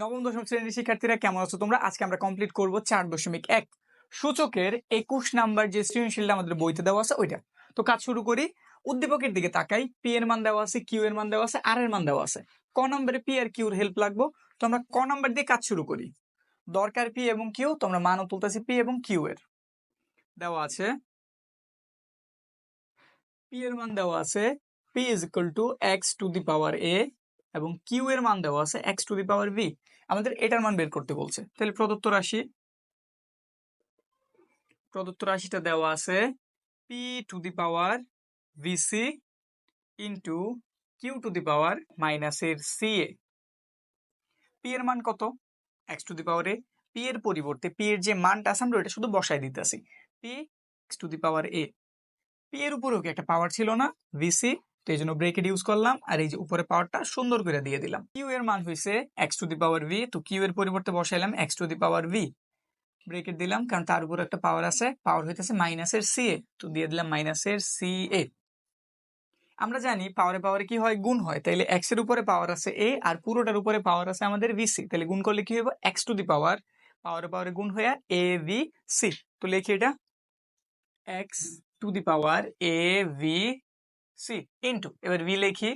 নবম, দশম শ্রেণির শিক্ষার্থীরা কেমন আছো? তোমরা আজকে আমরা কমপ্লিট করব চার দশমিক এক। সূচকের একুশ নাম্বার যে সৃজনশীলটা আমাদের বইতে দেওয়া আছে, ওইটা। তো কাজ শুরু করি। উদ্দীপকের দিকে তাকাই। পি এর মান দেওয়া আছে কিউ এর মান দেওয়া আছে আর এর মান দেওয়া আছে। ক নম্বরে পি আর কিউর হেল্প লাগবো। তো আমরা ক নম্বর দিয়ে কাজ শুরু করি। দরকার পি এবং কিউ তো আমরা মানও তুলতেছি পি এবং কিউ এর। দেওয়া আছে। পি এর মান দেওয়া আছে P is equal to X to the power A এবং কিউ এর মান দেওয়া আছে X to the power B আমাদের এটার মান বের করতে বলছে। তাহলে প্রদত্ত রাশি, প্রদত্ত রাশিটা দেওয়া আছে P to the power BC into Q to the power মাইনাসের সি এ পি এর মান কত? X to the power A. P এর পরিবর্তে পি এর যে মানটা আছে আমরা ওটা শুধু বসাই দিতেছি। P X to the power A P এর উপরেও কি একটা পাওয়ার ছিল না? ভিসি তো এই জন্য ব্রেকেট ইউজ করলাম আর এই যে উপরে পাওয়ারটা সুন্দর করে দিয়ে দিলাম। কিউ এর মান হয়েছে X to the power B তো কিউ এর পরিবর্তে বসাইলাম X to the power B bracket দিলাম কারণ তার উপর একটা পাওয়ার আছে পাওয়ার হইতেছে মাইনাসের সি এ তো দিয়ে দিলাম মাইনাসের সি এ আমরা জানি পাওয়ারে পাওয়ারে কি হয়? গুণ হয়। তাইলে এক্সের উপরে পাওয়ার আছে এ আর পুরোটার উপরে পাওয়ার আছে আমাদের ভিসি তাহলে গুণ করলে কি হবে এক্স টু দি পাওয়ার পাওয়ারে পাওয়ারে গুণ হয়ে এ ভি সি তো লিখি এটা X to the power A B C into এবার ভি লিখি।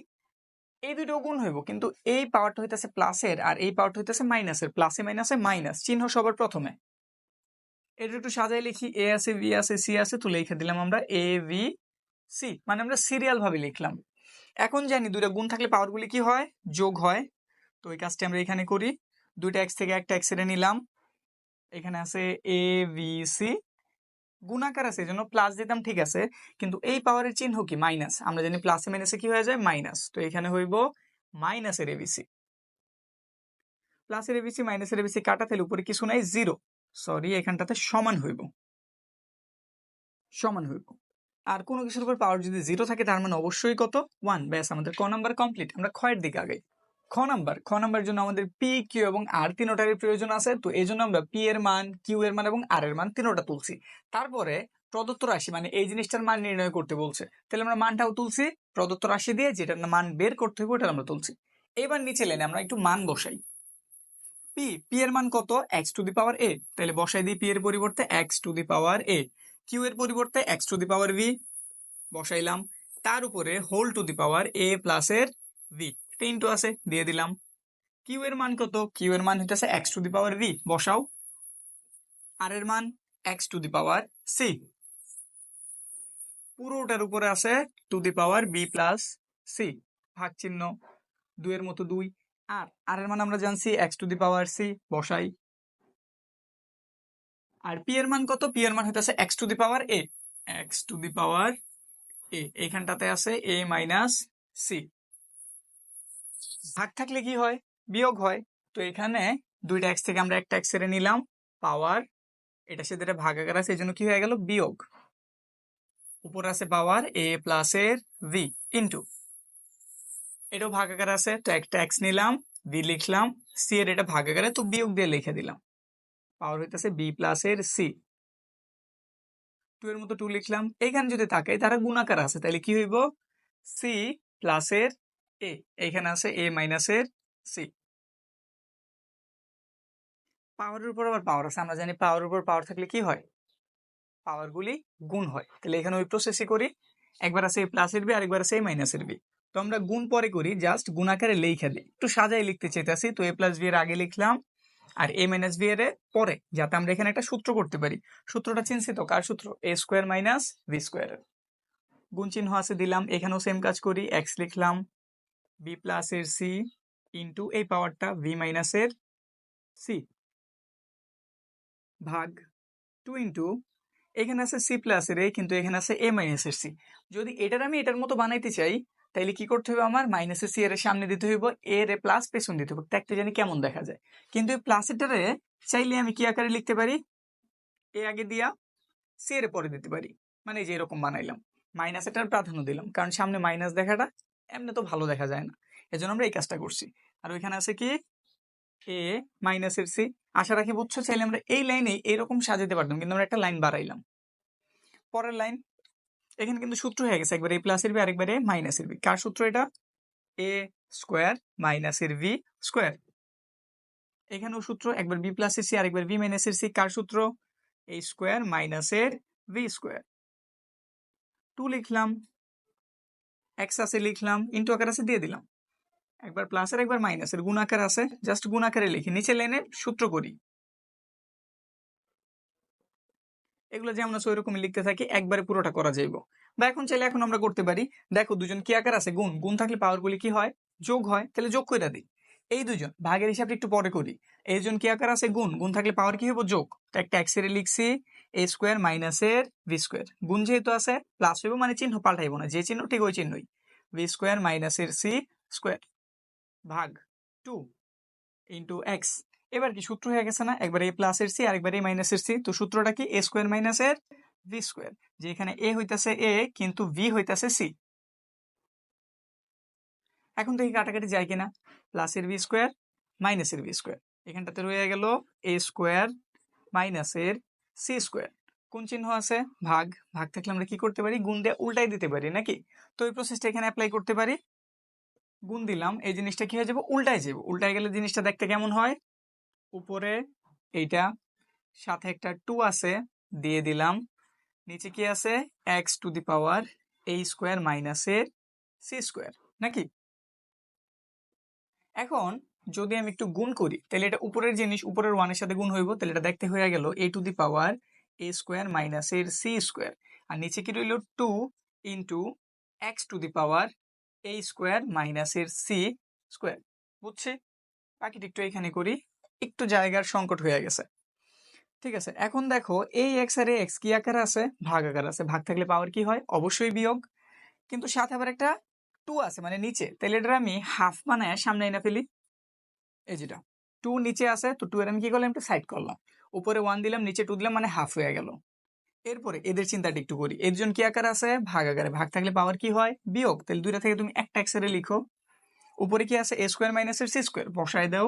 এই দুটো গুণ হইব, কিন্তু এই পাওয়ারটা হইতেছে প্লাসের আর এই পাওয়ারটা হইতেছে মাইনাসের প্লাসে মাইনাসে মাইনাস চিহ্ন সবার প্রথমে। এটা একটু সাজাই লিখি এ আছে ভি আছে সি আছে তো লিখে দিলাম আমরা এ ভি সি মানে আমরা সিরিয়াল ভাবে লিখলাম। এখন জানি দুইটা গুণ থাকলে পাওয়ারগুলি কি হয়? যোগ হয়। তো এই কাজটি আমরা এখানে করি। দুইটা এক্স থেকে একটা এক্স নিলাম। এখানে আছে এ ভি সি গুণাকার আছে, এজন্য প্লাস দিতাম ঠিক আছে, কিন্তু এই পাওয়ারের চিহ্ন কি? মাইনাস আমরা জানি প্লাসে মাইনাসে কি হয়ে যায়? মাইনাস তো এখানে হইব মাইনাসের এবিসি প্লাসের এবিসি মাইনাসের এবিসি কাটা, তাহলে উপরে কিছু নাই জিরো সরি এখানটাতে সমান হইব। সমান হইব। আর কোনো কিছুর উপর পাওয়ার যদি জিরো থাকে, তার মানে অবশ্যই কত? ওয়ান ব্যাস, আমাদের ক নাম্বার কমপ্লিট আমরা ক্ষয়ের দিকে আগে খ নাম্বার খ নাম্বার জন্য আমাদের পি কিউ এবং আর তিনোটারই প্রয়োজন আছে, তো এই জন্য আমরা পি এর মান কিউ এর মান এবং আর এর মান তিনোটা তুলছি। তারপরে প্রদত্ত রাশি মানে এই জিনিসটার মান নির্ণয় করতে বলছে। তাহলে আমরা মানটাও তুলছি, প্রদত্ত রাশি দিয়ে যেটা মান বের করতে হবে ওটা আমরা তুলছি। এবার নিচে লেনে আমরা একটু মান বসাই। পি পি এর মান কত? এক্স টু দি পাওয়ার এ তাহলে বসাই দিই পি এর পরিবর্তে X to the power A Q এর পরিবর্তে X to the power B বসাইলাম। তার উপরে whole to the power A plus এর ভি ইন্টু আছে, দিয়ে দিলাম। কিউ এর মান কত? কিউ এর মান হইতেছে X to the power B বসাও। আর এর মান X to the power C পুরোটার উপরে আছে to the power B plus C ভাগ চিহ্ন, দুইয়ের মতো দুই। আর আর এর মান আমরা জানছি X to the power C বসাই। আর পি এর মান কত? পি এর মান হইতেছে X to the power A X to the power A এইখানটাতে আছে এ মাইনাস সি ভাগ থাকলে কি হয়? বিয়োগ হয়। তো এখানে দুইটা এক্স থেকে আমরা একটা এক্সের নিলাম। পাওয়ার, এটা সাথে এটা ভাগাকার আছে এই জন্য কি হয়ে গেল? বিয়োগ। উপর আছে পাওয়ার এ প্লাস এর ভি ইন্টু এটাও ভাগাকার আছে, তো একটা এক্স নিলাম ভি লিখলাম সি এর এটা ভাগাকারে, তো বিয়োগ দিয়ে লিখে দিলাম। পাওয়ার হইতেছে বি প্লাস এর সি টু এর মতো টু লিখলাম। এখানে যদি তাকাই, তারা গুণাকার আছে, তাহলে কি হইব? সি প্লাস এর এ এখানে আছে এ মাইনাস এর সি। পাওয়ারের উপর আবার পাওয়ার আছে, আমরা জানি পাওয়ারের উপর পাওয়ার থাকলে কি হয়? পাওয়ারগুলি গুণ হয়। তাহলে এখানে ওই প্রসেসই করি, একবার আছে এ প্লাসের বি আর একবার আছে এ মাইনাসের বি তো আমরা গুণ পরে করি জাস্ট গুণাকারে লেখা দিই। একটু সাজাই লিখতে চাইতেছি, তো এ প্লাস বি এর আগে লিখলাম, আর এ মাইনাস বি এর পরে, যাতে আমরা এখানে একটা সূত্র করতে পারি। সূত্রটা চিনছি তো, কার সূত্র? এ স্কোয়ার মাইনাস ভি স্কোয়ারের গুণ চিহ্ন আছে, দিলাম, এখানেও সেম কাজ করি এক্স লিখলাম। বি প্লাস এর সি ইন্টু এই পাওয়ারটা ভি মাইনাস এর সি ভাগ টু ইন্টু এখানে আছে সি প্লাস এর এ কিন্তু এখানে আছে এ মাইনাস এর সি যদি এটার আমি এটার মতো বানাইতে চাই, তাইলে কি করতে হবে আমার? মাইনাসের সি এর সামনে দিতে হইব এর এ প্লাস পেছন দিতে হবে দেখতে জানি কেমন দেখা যায়। কিন্তু এই প্লাসেরটারে চাইলে আমি কি আকারে লিখতে পারি? এ আগে দিয়া সি এর পরে দিতে পারি। মানে যে এরকম বানাইলাম। মাইনাস এটার প্রাধান্য দিলাম। কারণ সামনে মাইনাস দেখাটা এমনি তো ভালো দেখা যায় না। এজন্য আমরা এই কাজটা করছি। আর ওইখানে আছে কি? এ মাইনাসের সি আশা রাখি বুঝছ, চাইলে আমরা এই লাইনে এইরকম সাজাতে পারতাম, কিন্তু আমরা একটা লাইন বাড়াইলাম। পরের লাইন এখানে কিন্তু সূত্র হয়ে গেছে, একবার এ প্লাসের বি আরেকবার এ মাইনাসের বি কার সূত্র এটা? এ স্কোয়ার মাইনাসের ভি স্কোয়ার এখানেও সূত্র, একবার বি প্লাস এর সি আরেকবার বি মাইনাস এর সি কার সূত্র? এ স্কোয়ার মাইনাসের ভি স্কোয়ার টু লিখলাম। এক্স আছে লিখলাম ইন্টু আকার আছে দিয়ে দিলাম। একবার প্লাস প্লাসের একবার মাইনাসের গুণ আকার আছে জাস্ট গুণ আকারে লিখি। নিচে লেনে সূত্র করি। এগুলো যেমন আছে ওইরকমই লিখতে থাকি, একবারে পুরোটা করা যাইব। বা এখন চাইলে এখন আমরা করতে পারি, দেখো দুজন কি আকার আছে? গুণ। গুণ থাকলে পাওয়ারগুলি কি হয়? যোগ হয়। তাহলে যোগ করে দিই। এই দুজন ভাগের হিসাবটা একটু পরে করি। এই দুজন কি আকার আছে? গুণ। গুণ থাকলে পাওয়ার কি হব যোগ। একটা এক্সের লিখছি এ স্কোয়ার মাইনাসের ভি স্কোয়ার গুণ যেহেতু আছে প্লাস হইব মানে চিহ্ন পাল্টাইবো না, যে চিহ্ন ঠিক ওই চিহ্নই। ভি স্কোয়ার মাইনাসের সি স্কোয়ার ভাগ টু ইন্টু এক্স এবার কি সূত্র হয়ে গেছে না? একবার এ প্লাস এর সি আর একবার এ মাইনাস এর সি তো সূত্রটা কি? এ স্কোয়ার মাইনাস এর ভি স্কোয়ার যে এখানে এ হইতাছে এ কিন্তু ভি হইতাছে সি এখন দেখি কাটাকাটি যায় কিনা। প্লাসের ভি স্কোয়ার মাইনাসের ভি স্কোয়ার এখানটাতে রয়ে গেল এ স্কোয়ার মাইনাসের সি স্কোয়ার কোন চিহ্ন আছে? ভাগ। ভাগ থাকলে আমরা কি করতে পারি? গুণ দিয়ে উল্টাই দিতে পারি, নাকি? তো এই প্রসেসটা এখানে অ্যাপ্লাই করতে পারি। গুণ দিলাম, এই জিনিসটা কি হয়ে যাবে? উল্টায় যাবে। উল্টায় গেলে জিনিসটা দেখতে কেমন হয়? উপরে এইটা, সাথে একটা টু আছে, দিয়ে দিলাম। নিচে কি আছে? এক্স টু দি পাওয়ার এই স্কোয়ার মাইনাসের সি স্কোয়ার নাকি? এখন যদি আমি একটু গুণ করি, তাহলে এটা উপরের জিনিস, উপরের ওয়ানের সাথে গুণ হইব, তাহলে এটা দেখতে হয়ে গেল A to the power A square মাইনাসের সি স্কোয়ার আর নিচে কি রইল? Two into X to the power A square মাইনাসের সি স্কোয়ার বুঝছি? বাকিটা একটু এখানে করি, একটু জায়গার সংকট হয়ে গেছে। ঠিক আছে, এখন দেখো, এই এক্স আর এক্স কি আকার আছে? ভাগ আকার আছে। ভাগ থাকলে পাওয়ার কি হয়? অবশ্যই বিয়োগ। কিন্তু সাথে আবার একটা টু আছে মানে নিচে। তাহলে এটা আমি হাফ বানায় সামনে এনে ফেলি। এই যেটা। টু নিচে আছে, তো টু এর আমি কি করলাম, একটু সাইড করলাম। উপরে ওয়ান দিলাম, নিচে টু দিলাম মানে হাফ হয়ে গেল। এরপরে এদের চিন্তাটা একটু করি। এর জন্য কি আকার আছে? ভাগ আকারে। ভাগ থাকলে পাওয়ার কি হয়? বিয়োগ। তাহলে দুইটা থেকে তুমি একটা এক্সেরে লিখো। উপরে কি আছে? এ স্কোয়ার মাইনাসের সি স্কোয়ার বসায় দাও।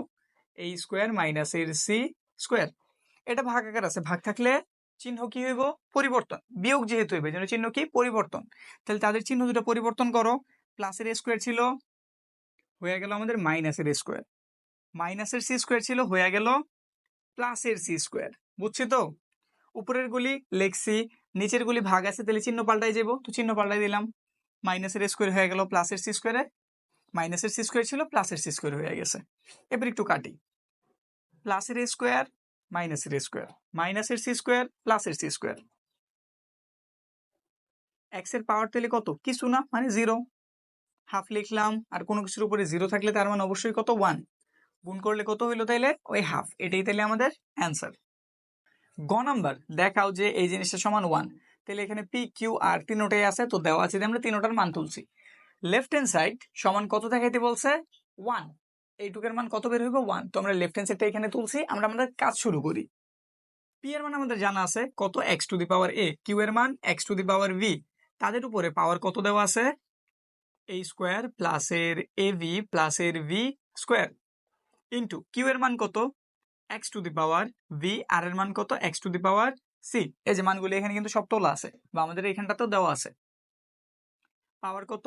এই স্কোয়ার মাইনাসের সি স্কোয়ার এটা ভাগ আকার আছে। ভাগ থাকলে চিহ্ন কি হইব? পরিবর্তন। বিয়োগ যেহেতু হইবে যেন চিহ্ন কি? পরিবর্তন। তাহলে তাদের চিহ্ন দুটো পরিবর্তন করো। প্লাসের স্কোয়ার ছিল, হয়ে গেল আমাদের মাইনাসের স্কোয়ার মাইনাসের সি স্কোয়ার ছিল, হয়ে গেল প্লাসের সি স্কোয়ার বুঝছি তো? উপরের গুলি লেখছি, নিচের গুলি ভাগ আছে, তাহলে চিহ্ন পাল্টাই যাব তো চিহ্ন পাল্টাই দিলাম, মাইনাসের স্কোয়ার হয়ে গেল প্লাসের সি স্কোয়ারে মাইনাসের সি স্কোয়ার ছিল, প্লাসের সি স্কোয়ার হয়ে গেছে। এবার একটু কাটি। প্লাসের স্কোয়ার মাইনাসের স্কোয়ার মাইনাসের সি স্কোয়ার প্লাসের সি স্কোয়ার এক্সের পাওয়ার তাহলে কত? কিছু না মানে জিরো হাফ লিখলাম, আর কোনো কিছুর উপরে জিরো থাকলে তার মানে অবশ্যই কত? ওয়ান গুণ করলে কত হইল তাইলে? ওই হাফ এটাই তাইলে আমাদের অ্যান্সার গ নাম্বার, দেখাও যে এই জিনিসটা সমান ওয়ান তাহলে এখানে পি কিউ আর তিনোটাই আছে, তো দেওয়া আছে আমরা তিনোটার মান তুলছি। লেফট হ্যান্ড সাইড সমান কত দেখাইতে বলছে? ওয়ান এইটুকের মান কত বের হইব? ওয়ান তো আমরা লেফট হ্যান্ড সাইডটা এখানে তুলছি, আমরা আমাদের কাজ শুরু করি। পি এর মান আমাদের জানা আছে, কত? X to the power A Q এর মান X to the power B তাদের উপরে পাওয়ার কত দেওয়া আছে? এ স্কোয়ার প্লাসের এ ভি প্লাসের ভি স্কোয়ার ইন্টু কিউ এর মান কত? X to the power B আর এর মান কত? X to the power C এই যে মানগুলি এখানে কিন্তু সব তোলা আছে, বা আমাদের এখানটাতেও দেওয়া আছে। পাওয়ার কত?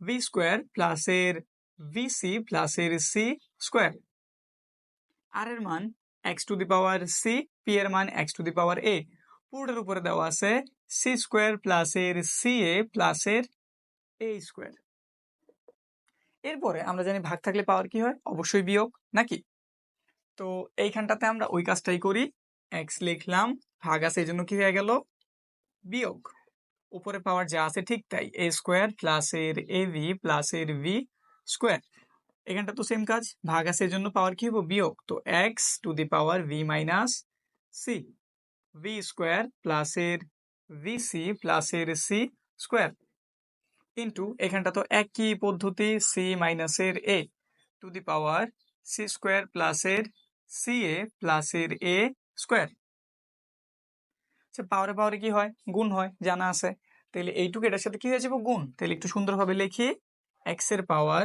ভি স্কোয়ার প্লাসের ভি সি প্লাসের সি স্কোয়ার আর এর মান X to the power C P এর মান এক্স টু দি পাওয়ার এ পুরোটার উপরে দেওয়া আছে সি স্কোয়ার প্লাস এর সি এ প্লাসের এ স্কোয়ার এরপরে আমরা জানি ভাগ থাকলে পাওয়ার কি হয়? অবশ্যই বিয়োগ, নাকি? তো এইখানটাতে আমরা ওই কাজটাই করি। এক্স লিখলাম, ভাগ আছে এই জন্য কি হয়ে গেল? বিয়োগ। উপরে পাওয়ার যা আছে ঠিক তাই। এ স্কোয়ার প্লাসের এ ভি প্লাসের ভি স্কোয়ার এখানটা তো সেম কাজ। ভাগ আছে এই জন্য পাওয়ার কি হব? বিয়োগ। তো X to the power B minus C B square প্লাসের ভি সি প্লাসের সি স্কোয়ার ইন্টু এখানটা তো একই পদ্ধতি সি মাইনাসের A to the power C square প্লাসের সি এ প্লাসের এ স্কোয়ার আচ্ছা পাওয়ারে পাওয়ারে কি হয়? গুণ হয়, জানা আছে। তাহলে এইটুকু এটার সাথে কি হয়ে যাব? গুণ। তাহলে একটু সুন্দরভাবে লিখি। এক্সের পাওয়ার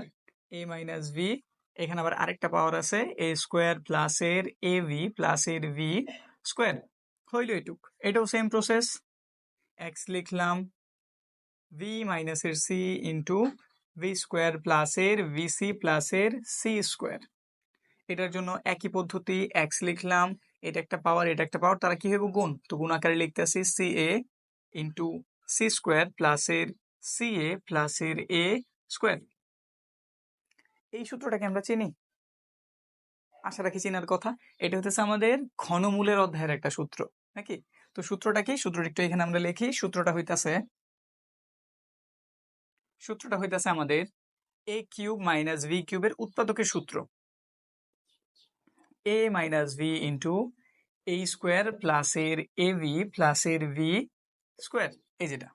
এ মাইনাস ভি এখানে আবার আরেকটা পাওয়ার আছে এ স্কোয়ার প্লাসের এ ভি প্লাসের ভি স্কোয়ার হইল এইটুক। এটাও সেম প্রসেস এক্স লিখলাম ভি মাইনাসের সি ইন্টু ভি স্কোয়ার প্লাসের ভি সি প্লাসের সি স্কোয়ার এটার জন্য একই পদ্ধতি এক্স লিখলাম, এটা একটা পাওয়ার এটা একটা পাওয়ার তারা কি হবে গুণ? তো গুণ আকারে লিখতেছি C A into C square প্লাসের সি এ প্লাসের এ স্কোয়ার এই সূত্রটাকে আমরা চিনি। আশা রাখি চেনার কথা। এটা হচ্ছে আমাদের ঘনমূলের অধ্যায়ের একটা সূত্র, নাকি? তো সূত্রটা কি? সূত্রটা একটু এখানে আমরা লিখি। সূত্রটা হইতাছে সূত্রটা হইতেছে আমাদের এ কিউব মাইনাস ভি কিউবের উৎপাদকের সূত্র। A minus B into A square প্লাসের এ ভি প্লাসের ভি স্কোয়ার এই যেটা।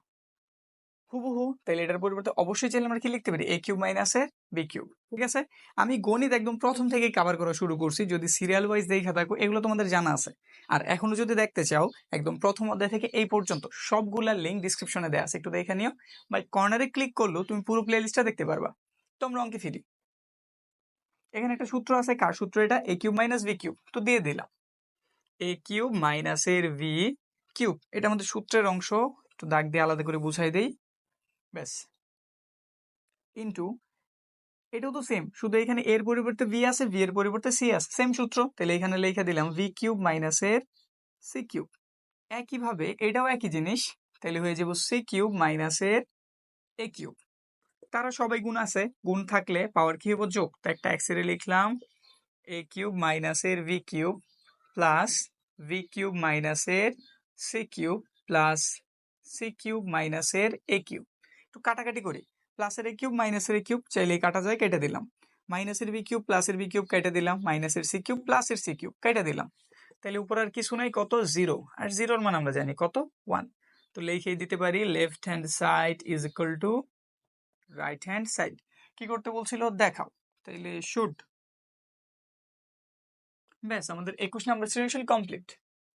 হুবহু। তাহলে এটার পরিবর্তে অবশ্যই চাইলে আমরা কি লিখতে পারি? এ কিউব মাইনাসের বি কিউব ঠিক আছে? আমি গণিত একদম প্রথম থেকে কাভার করা শুরু করছি, যদি সিরিয়াল ওয়াইজ দেখা থাকো, এগুলো তোমাদের জানা আছে। আর এখনও যদি দেখতে চাও, একদম প্রথম অধ্যায় থেকে এই পর্যন্ত সবগুলার লিঙ্ক ডিসক্রিপশনে দেওয়া আছে, একটু দেখে নিও। বা কর্নারে ক্লিক করলেও তুমি পুরো প্লে লিস্টটা দেখতে পারবা। তোমরা অঙ্কে ফিরি। এখানে একটা সূত্র আছে, কার সূত্র এটা? A cube minus B cube তো দিয়ে দিলাম। এ কিউব মাইনাসের ভি কিউব এটা আমাদের সূত্রের অংশ, একটু দাগ দিয়ে আলাদা করে বুঝাই দেই। ব্যাস। ইন্টু এটাও তো সেম শুধু এখানে এর পরিবর্তে ভি আছে ভি এর পরিবর্তে সি আছে সেম সূত্র। তাহলে এখানে লেখা দিলাম ভি কিউব মাইনাসের সি কিউব একইভাবে এটাও একই জিনিস, তাহলে হয়ে যাব সি কিউব মাইনাসের এ কিউব তারা সবাই গুণ আছে, গুণ থাকলে পাওয়ার কি হব যোগ। তো একটা এক্সরে লিখলাম এ কিউব মাইনাসের B cube plus B cube মাইনাসের C cube plus C cube মাইনাসের এ কিউব একটু কাটাকাটি করি। প্লাসের এ কিউব মাইনাসের এ কিউব চাইলে কাটা যায়, কেটে দিলাম। মাইনাসের বি কিউব প্লাসের বি কিউব কেটে দিলাম। মাইনাসের সি কিউব প্লাসের সি কিউব কেটে দিলাম। তাহলে উপর আর কিছু নাই, কত? জিরো আর জিরোর মান আমরা জানি, কত? ওয়ান তো লিখে দিতে পারি left hand side is equal to right hand side কি করতে বলছিল? দেখাও। তাইলে শুড ব্যাস, আমাদের একুশ নাম্বার সৃজনশীল কমপ্লিট